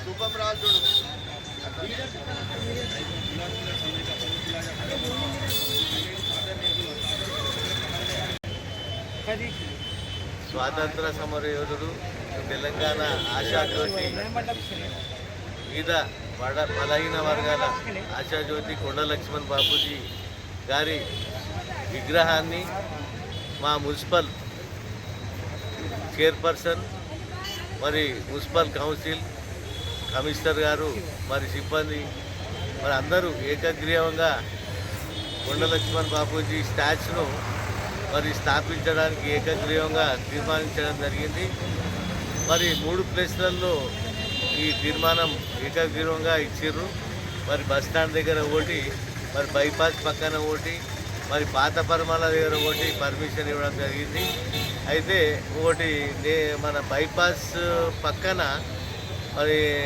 ధూపం రాజు చూడు స్వాతంత్ర సమర యోధుడు తెలంగాణ ఆశాజ్యోతి వివిధ బడ బలహీన వర్గాల ఆశాజ్యోతి కొండ లక్ష్మణ్ బాపూజీ గారి విగ్రహాన్ని మా మున్సిపల్ చైర్పర్సన్ మరి మున్సిపల్ కౌన్సిల్ కమిషనర్ గారు మరి సిబ్బంది మరి అందరూ ఏకగ్రీవంగా కొండ లక్ష్మణ్ బాపూజీ స్టాచ్ను మరి స్థాపించడానికి ఏకగ్రీవంగా తీర్మానించడం జరిగింది. మరి మూడు ప్లేస్లలో ఈ తీర్మానం ఏకగ్రీవంగా ఇచ్చిర్రు. మరి బస్ స్టాండ్ దగ్గర ఒకటి మరి బైపాస్ పక్కన ఒకటి మరి పాత పరమాల దగ్గర ఒకటి పర్మిషన్ ఇవ్వడం జరిగింది. అయితే ఒకటి నే- మన బైపాస్ పక్కన మరి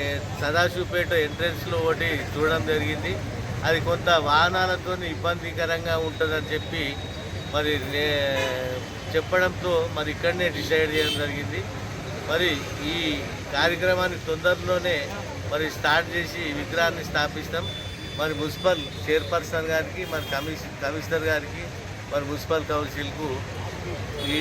సదాశివపేట ఎంట్రెన్స్లో ఒకటి చూడడం జరిగింది. అది కొంత వాహనాలతో ఇబ్బందికరంగా ఉంటుందని చెప్పి మరి నే చెప్పడంతో మరి ఇక్కడనే డిసైడ్ చేయడం జరిగింది. మరి ఈ కార్యక్రమాన్ని తొందరలోనే మరి స్టార్ట్ చేసి విగ్రహాన్ని స్థాపిస్తాం. మరి మున్సిపల్ చైర్పర్సన్ గారికి మరి కమిషన్ కమిషనర్ గారికి మరి మున్సిపల్ కౌన్సిల్కు ఈ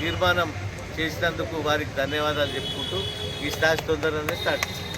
తీర్మానం చేసినందుకు వారికి ధన్యవాదాలు చెప్పుకుంటూ ఈ స్టాచ్ తొందరలోనే స్టార్ట్ చేస్తాం.